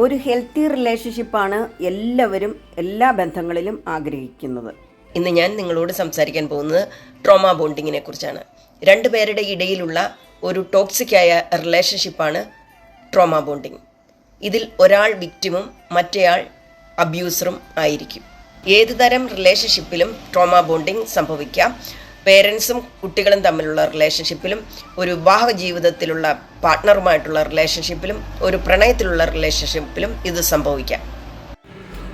ഒരു ഹെൽത്തി റിലേഷൻഷിപ്പാണ് എല്ലാവരും എല്ലാ ബന്ധങ്ങളിലും ആഗ്രഹിക്കുന്നത്. ഇന്ന് ഞാൻ നിങ്ങളോട് സംസാരിക്കാൻ പോകുന്നത് ട്രോമ ബോണ്ടിങ്ങിനെ കുറിച്ചാണ്. രണ്ടുപേരുടെ ഇടയിലുള്ള ഒരു ടോക്സിക്കായ റിലേഷൻഷിപ്പാണ് ട്രോമ ബോണ്ടിങ്. ഇതിൽ ഒരാൾ വിക്റ്റിമും മറ്റേയാൾ അബ്യൂസറും ആയിരിക്കും. ഏതുതരം റിലേഷൻഷിപ്പിലും ട്രോമ ബോണ്ടിങ് സംഭവിക്കാം? പേരൻസും കുട്ടികളും തമ്മിലുള്ള റിലേഷൻഷിപ്പിലും ഒരു വിവാഹ ജീവിതത്തിലുള്ള പാർട്ട്ണറുമായിട്ടുള്ള റിലേഷൻഷിപ്പിലും ഒരു പ്രണയത്തിലുള്ള റിലേഷൻഷിപ്പിലും ഇത് സംഭവിക്കാം.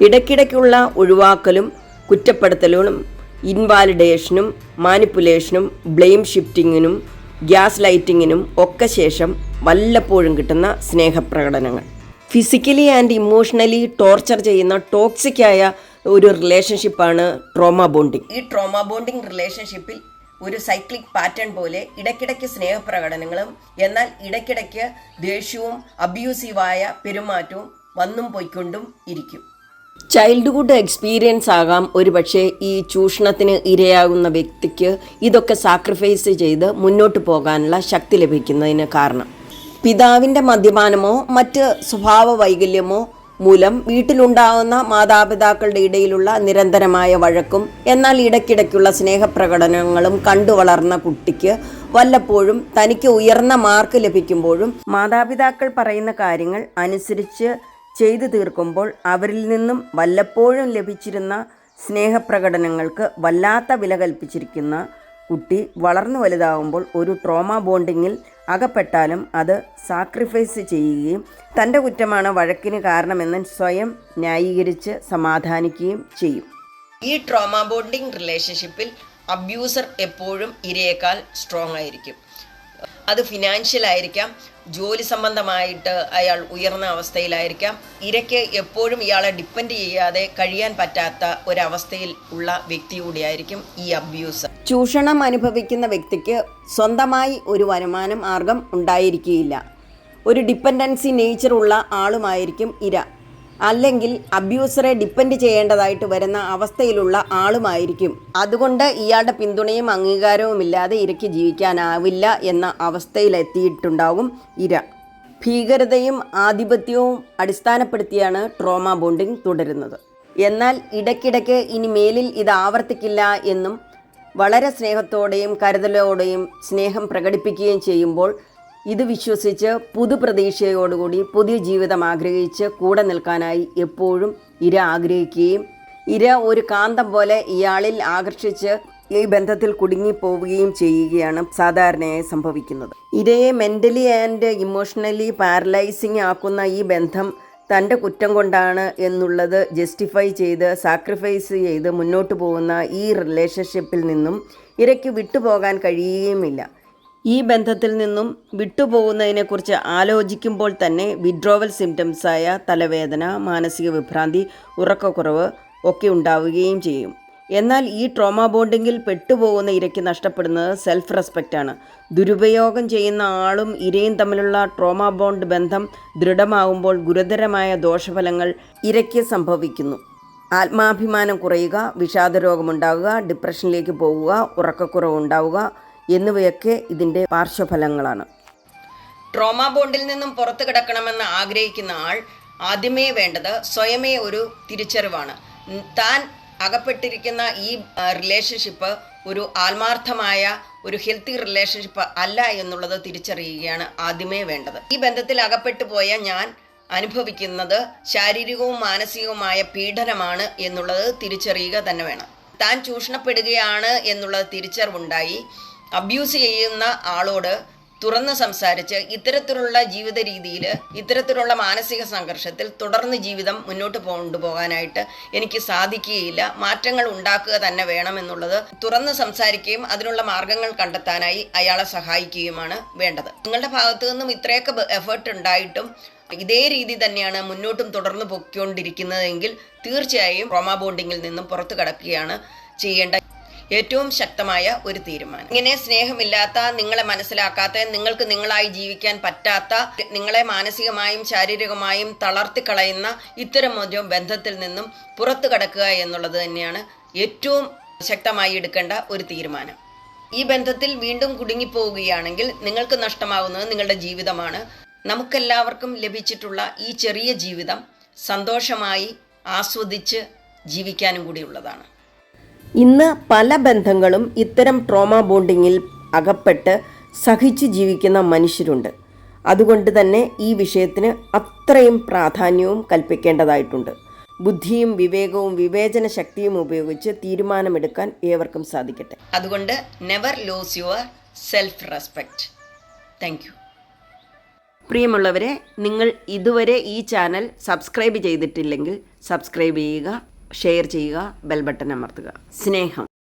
ഇടയ്ക്കിടയ്ക്കുള്ള ഒഴിവാക്കലും കുറ്റപ്പെടുത്തലും ഇൻവാലിഡേഷനും മാനിപ്പുലേഷനും ബ്ലെയിം ഷിഫ്റ്റിങ്ങിനും ഗ്യാസ് ലൈറ്റിങ്ങിനും ഒക്കെ ശേഷം വല്ലപ്പോഴും കിട്ടുന്ന സ്നേഹപ്രകടനങ്ങൾ. ഫിസിക്കലി ആൻഡ് ഇമോഷണലി ടോർച്ചർ ചെയ്യുന്ന ടോക്സിക്കായ ഒരു റിലേഷൻഷിപ്പാണ് ട്രോമ ബോണ്ടിങ് ഈ ട്രോമ ബോണ്ടിങ് റിലേഷൻഷിപ്പിൽ ഒരു സൈക്ലിക് പാറ്റേൺ പോലെ ഇടയ്ക്കിടയ്ക്ക് സ്നേഹപ്രകടനങ്ങളും എന്നാൽ ഇടയ്ക്കിടയ്ക്ക് ദേഷ്യവും അബ്യൂസീവായ പെരുമാറ്റവും വന്നും പോയിക്കൊണ്ടും ഇരിക്കും. ചൈൽഡ്ഹുഡ് എക്സ്പീരിയൻസ് ആകാം. ഒരുപക്ഷെ ഈ ചൂഷണത്തിന് ഇരയാകുന്ന വ്യക്തിക്ക് ഇതൊക്കെ സാക്രിഫൈസ് ചെയ്ത് മുന്നോട്ട് പോകാനുള്ള ശക്തി ലഭിക്കുന്നതിന് കാരണം. പിതാവിന്റെ മദ്യപാനമോ മറ്റ് സ്വഭാവ വൈകല്യമോ മൂലം വീട്ടിലുണ്ടാകുന്ന മാതാപിതാക്കളുടെ ഇടയിലുള്ള നിരന്തരമായ വഴക്കും എന്നാൽ ഇടയ്ക്കിടയ്ക്കുള്ള സ്നേഹപ്രകടനങ്ങളും കണ്ടു വളർന്ന കുട്ടിക്ക് വല്ലപ്പോഴും തനിക്ക് ഉയർന്ന മാർക്ക് ലഭിക്കുമ്പോഴും മാതാപിതാക്കൾ പറയുന്ന കാര്യങ്ങൾ അനുസരിച്ച് ചെയ്തു തീർക്കുമ്പോൾ അവരിൽ നിന്നും വല്ലപ്പോഴും ലഭിച്ചിരുന്ന സ്നേഹപ്രകടനങ്ങൾക്ക് വല്ലാത്ത വില കൽപ്പിച്ചിരിക്കുന്ന കുട്ടി വളർന്നു വലുതാവുമ്പോൾ ഒരു ട്രോമ ബോണ്ടിങ്ങിൽ അകപ്പെട്ടാലും അത് സാക്രിഫൈസ് ചെയ്യുകയും തന്റെ കുറ്റമാണ് വഴക്കിന് കാരണമെന്ന് സ്വയം ന്യായീകരിച്ച് സമാധാനിക്കുകയും ചെയ്യും. ഈ ട്രോമ ബോണ്ടിങ് റിലേഷൻഷിപ്പിൽ അബ്യൂസർ എപ്പോഴും ഇരയേക്കാൾ സ്ട്രോങ് ആയിരിക്കും. അത് ഫിനാൻഷ്യൽ ആയിരിക്കാം ജോലി സംബന്ധമായിട്ട് അയാൾ ഉയർന്ന അവസ്ഥയിലായിരിക്കാം. ഇരയ്ക്ക് എപ്പോഴും ഇയാളെ ഡിപ്പെൻഡ് ചെയ്യാതെ കഴിയാൻ പറ്റാത്ത ഒരവസ്ഥയിൽ ഉള്ള വ്യക്തി കൂടിയായിരിക്കും ഈ അബ്യൂസർ ചൂഷണം അനുഭവിക്കുന്ന വ്യക്തിക്ക് സ്വന്തമായി ഒരു വരുമാന മാർഗം ഉണ്ടായിരിക്കുകയില്ല. ഒരു ഡിപ്പെൻഡൻസി നേച്ചറുള്ള ആളുമായിരിക്കും ഇര. അല്ലെങ്കിൽ അബ്യൂസറെ ഡിപ്പെൻഡ് ചെയ്യേണ്ടതായിട്ട് വരുന്ന അവസ്ഥയിലുള്ള ആളുമായിരിക്കും. അതുകൊണ്ട് ഇയാളുടെ പിന്തുണയും അംഗീകാരവും ഇല്ലാതെ ഇരയ്ക്ക് ജീവിക്കാനാവില്ല എന്ന അവസ്ഥയിലെത്തിയിട്ടുണ്ടാകും ഇര. ഭീകരതയും ആധിപത്യവും അടിസ്ഥാനപ്പെടുത്തിയാണ് ട്രോമ ബോണ്ടിംഗ് തുടരുന്നത്. എന്നാൽ ഇടയ്ക്കിടയ്ക്ക് ഇനി മേലിൽ ഇത് ആവർത്തിക്കില്ല എന്നും വളരെ സ്നേഹത്തോടെയും കരുതലോടെയും സ്നേഹം പ്രകടിപ്പിക്കുകയും ചെയ്യുമ്പോൾ ഇത് വിശ്വസിച്ച് പുതുപ്രതീക്ഷയോടുകൂടി പുതിയ ജീവിതം ആഗ്രഹിച്ച് കൂടെ നിൽക്കാനായി എപ്പോഴും ഇര ആഗ്രഹിക്കുകയും ഇര ഒരു കാന്തം പോലെ ഇയാളിൽ ആകർഷിച്ച് ഈ ബന്ധത്തിൽ കുടുങ്ങിപ്പോവുകയും ചെയ്യുകയാണ് സാധാരണയായി സംഭവിക്കുന്നത്. ഇരയെ മെന്റലി ആൻഡ് ഇമോഷണലി പാരലൈസിങ് ആക്കുന്ന ഈ ബന്ധം തന്റെ കുറ്റം കൊണ്ടാണ് എന്നുള്ളത് ജസ്റ്റിഫൈ ചെയ്ത് സാക്രിഫൈസ് ചെയ്ത് മുന്നോട്ട് പോകുന്ന ഈ റിലേഷൻഷിപ്പിൽ നിന്നും ഇരയ്ക്ക് വിട്ടുപോകാൻ കഴിയുകയുമില്ല. ഈ ബന്ധത്തിൽ നിന്നും വിട്ടുപോകുന്നതിനെക്കുറിച്ച് ആലോചിക്കുമ്പോൾ തന്നെ വിഡ്രോവൽ സിംറ്റംസായ തലവേദന മാനസിക വിഭ്രാന്തി ഉറക്കക്കുറവ് ഒക്കെ ഉണ്ടാവുകയും ചെയ്യും. എന്നാൽ ഈ ട്രോമ ബോണ്ടിങ്ങിൽ പെട്ടുപോകുന്ന ഇരയ്ക്ക് നഷ്ടപ്പെടുന്നത് സെൽഫ് റെസ്പെക്റ്റാണ് ദുരുപയോഗം ചെയ്യുന്ന ആളും ഇരയും തമ്മിലുള്ള ട്രോമ ബോണ്ട് ബന്ധം ദൃഢമാകുമ്പോൾ ഗുരുതരമായ ദോഷഫലങ്ങൾ ഇരയ്ക്ക് സംഭവിക്കുന്നു. ആത്മാഭിമാനം കുറയുക വിഷാദരോഗമുണ്ടാവുക ഡിപ്രഷനിലേക്ക് പോവുക ഉറക്കക്കുറവ് ഉണ്ടാവുക എന്നിവയൊക്കെ ഇതിന്റെ പാർശ്വഫലങ്ങളാണ്. ട്രോമ ബോണ്ടിൽ നിന്നും പുറത്തു കിടക്കണമെന്ന് ആഗ്രഹിക്കുന്ന ആൾ ആദ്യമേ വേണ്ടത് സ്വയമേ ഒരു തിരിച്ചറിവാണ്. താൻ അകപ്പെട്ടിരിക്കുന്ന ഈ റിലേഷൻഷിപ്പ് ഒരു ആത്മാർത്ഥമായ ഒരു ഹെൽത്തി റിലേഷൻഷിപ്പ് അല്ല എന്നുള്ളത് തിരിച്ചറിയുകയാണ് ആദ്യമേ വേണ്ടത്. ഈ ബന്ധത്തിൽ അകപ്പെട്ടു പോയ ഞാൻ അനുഭവിക്കുന്നത് ശാരീരികവും മാനസികവുമായ പീഡനമാണ് എന്നുള്ളത് തിരിച്ചറിയുക തന്നെ വേണം. താൻ ചൂഷണപ്പെടുകയാണ് എന്നുള്ളത് തിരിച്ചറിവുണ്ടായി. അബ്യൂസ് ചെയ്യുന്ന ആളോട് തുറന്ന് സംസാരിച്ച് ഇത്തരത്തിലുള്ള ജീവിത രീതിയിൽ ഇത്തരത്തിലുള്ള മാനസിക സംഘർഷത്തിൽ തുടർന്ന് ജീവിതം മുന്നോട്ട് കൊണ്ടുപോകാനായിട്ട് എനിക്ക് സാധിക്കുകയില്ല. മാറ്റങ്ങൾ ഉണ്ടാക്കുക തന്നെ വേണമെന്നുള്ളത് തുറന്ന് സംസാരിക്കുകയും അതിനുള്ള മാർഗങ്ങൾ കണ്ടെത്താനായി അയാളെ സഹായിക്കുകയുമാണ് വേണ്ടത്. നിങ്ങളുടെ ഭാഗത്തു നിന്നും ഇത്രയൊക്കെ എഫേർട്ട് ഉണ്ടായിട്ടും ഇതേ രീതി തന്നെയാണ് മുന്നോട്ടും തുടർന്ന് പൊക്കിക്കൊണ്ടിരിക്കുന്നതെങ്കിൽ തീർച്ചയായും റോമാ ബോണ്ടിങ്ങിൽ നിന്നും പുറത്തു കടക്കുകയാണ് ചെയ്യേണ്ട ഏറ്റവും ശക്തമായ ഒരു തീരുമാനം. ഇങ്ങനെ സ്നേഹമില്ലാത്ത നിങ്ങളെ മനസ്സിലാക്കാത്ത നിങ്ങൾക്ക് നിങ്ങളായി ജീവിക്കാൻ പറ്റാത്ത നിങ്ങളെ മാനസികമായും ശാരീരികമായും തളർത്തിക്കളയുന്ന ഇത്തരം ഒരു ബന്ധത്തിൽ നിന്നും പുറത്തു കടക്കുക എന്നുള്ളത് തന്നെയാണ് ഏറ്റവും ശക്തമായി എടുക്കേണ്ട ഒരു തീരുമാനം. ഈ ബന്ധത്തിൽ വീണ്ടും കുടുങ്ങിപ്പോവുകയാണെങ്കിൽ നിങ്ങൾക്ക് നഷ്ടമാകുന്നത് നിങ്ങളുടെ ജീവിതമാണ്. നമുക്കെല്ലാവർക്കും ലഭിച്ചിട്ടുള്ള ഈ ചെറിയ ജീവിതം സന്തോഷമായി ആസ്വദിച്ച് ജീവിക്കാനും കൂടിയുള്ളതാണ് ഇന്ന് പല ബന്ധങ്ങളും ഇത്തരം ട്രോമ ബോണ്ടിങ്ങിൽ അകപ്പെട്ട് സഹിച്ചു ജീവിക്കുന്ന മനുഷ്യരുണ്ട്. അതുകൊണ്ട് തന്നെ ഈ വിഷയത്തിന് അത്രയും പ്രാധാന്യവും കൽപ്പിക്കേണ്ടതായിട്ടുണ്ട്. ബുദ്ധിയും വിവേകവും വിവേചന ശക്തിയും ഉപയോഗിച്ച് തീരുമാനമെടുക്കാൻ ഏവർക്കും സാധിക്കട്ടെ. അതുകൊണ്ട് never lose your self respect thank you പ്രിയമുള്ളവരെ നിങ്ങൾ ഇതുവരെ ഈ ചാനൽ സബ്സ്ക്രൈബ് ചെയ്തിട്ടില്ലെങ്കിൽ സബ്സ്ക്രൈബ് ചെയ്യുക ഷെയർ ചെയ്യുക ബെൽ ബട്ടൺ അമർത്തുക. സ്നേഹം.